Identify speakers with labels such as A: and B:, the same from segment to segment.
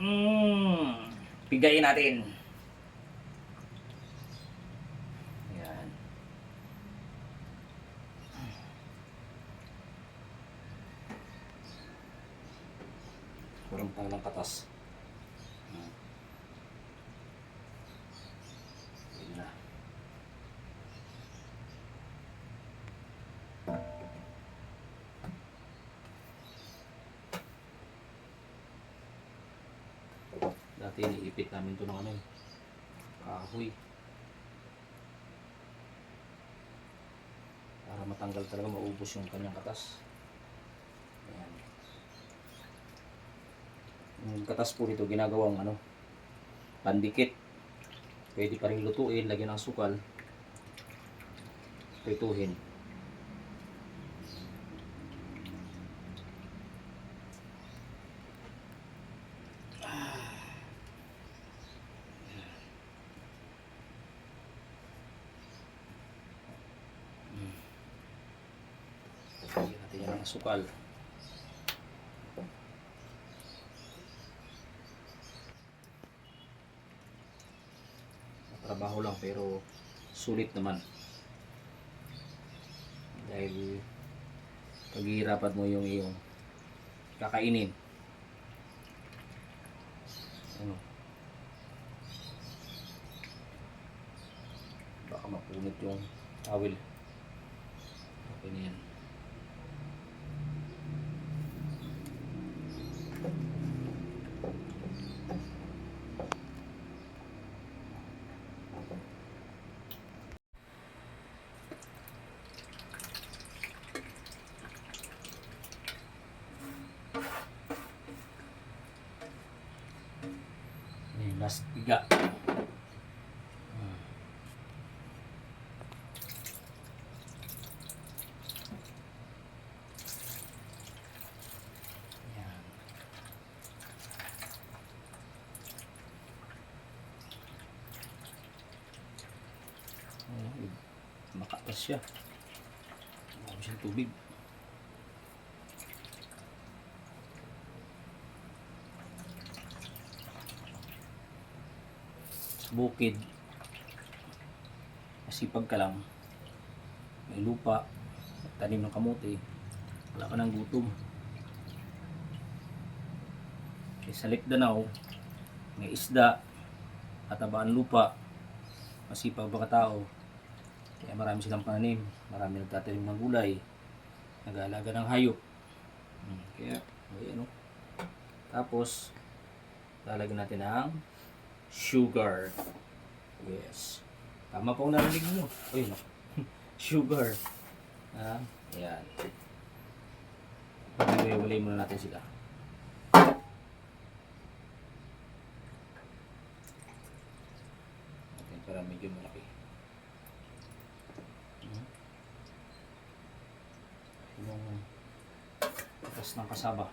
A: Mmm. Pigayin natin. Yan. Kurang pang ng katas. Dati iniipit namin to ng ano kahoy. Para matanggal talaga maubos yung kanyang katas. Ayan. Yung katas po dito ginagawang ano, pandikit. Pwede pa rin lutuin, lagyan ng sukal. Prituhin. Lagyan natin yan ng sukal. Trabaho lang pero sulit naman. Dahil paghihirapan mo yung iyong kakainin. Ano? Baka mapunit yung tawil. Okay na yan. Ayan, last piga. Hmm. Ayan, Makatas siya. Marami siyang tubig. Bukid. Masipag ka lang. May lupa tanim ng kamote. Wala ka ng gutom. Kaya sa Lake Danau may isda katabaan lupa masipag baka tao. Kaya marami silang pananim marami nagtatanim ng gulay nag-aalaga ng hayop. Hmm, kaya ayan o tapos lalagyan natin ng sugar. Yes. Tama po ang narinig mo. Uy, no. sugar. Ah, yan. Pag-iwalay muna natin sila. Natin para medyo malaki. Hmm. Yung takas ng kasaba.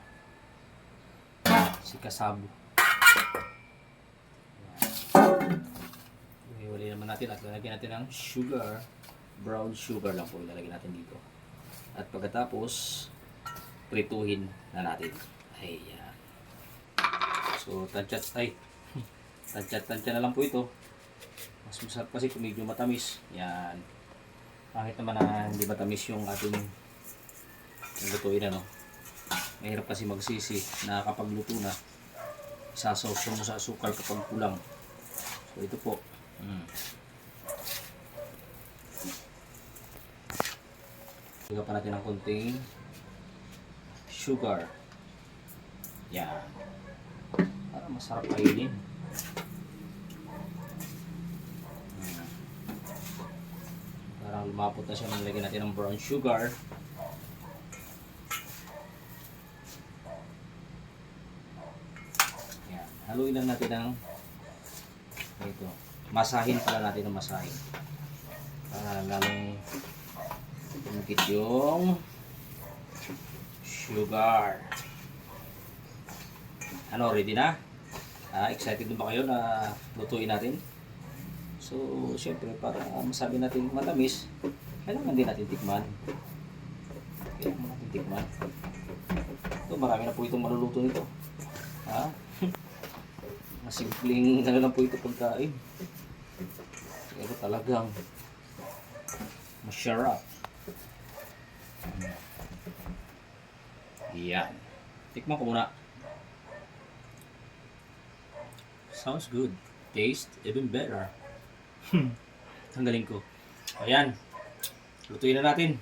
A: Si kasabo. Iwalay naman natin at lalagyan natin ng sugar. Brown sugar lang po ilalagay natin dito. At pagkatapos, prituhin na natin. Ayan. So, tanchat, ay, tanchat-tanchat na lang po ito. Mas masarap kasi kung medyo matamis. Yan. Kahit naman na hindi matamis yung ating lutuin ano. Mahirap kasi magsisi na kapag luto na, sasawsaw mo sa asukal kapag kulang. So ito po. Mm. Lagyan pa natin ng konting sugar. Yan. Para masarap kainin. Mm. Parang lumapot na siya. Nilagyan natin ng brown sugar. Yan. Haluin lang natin ng ito. Masahin pala natin ng masahin. Para lalong tumikit yung sugar. Ano, ready na? Ah, excited na ba kayo na lutuin natin? So, syempre, para masabi natin matamis, kailangan din natin tikman. Kailangan natin tikman. Ito, marami na po itong maluluto nito. Ha? Masimpleng ano lang po ito pagkain. Pero talagang masarap. Yan. Tikman ko muna. Sounds good. Taste even better. Ang galing ko. Ayan. Lutuin na natin.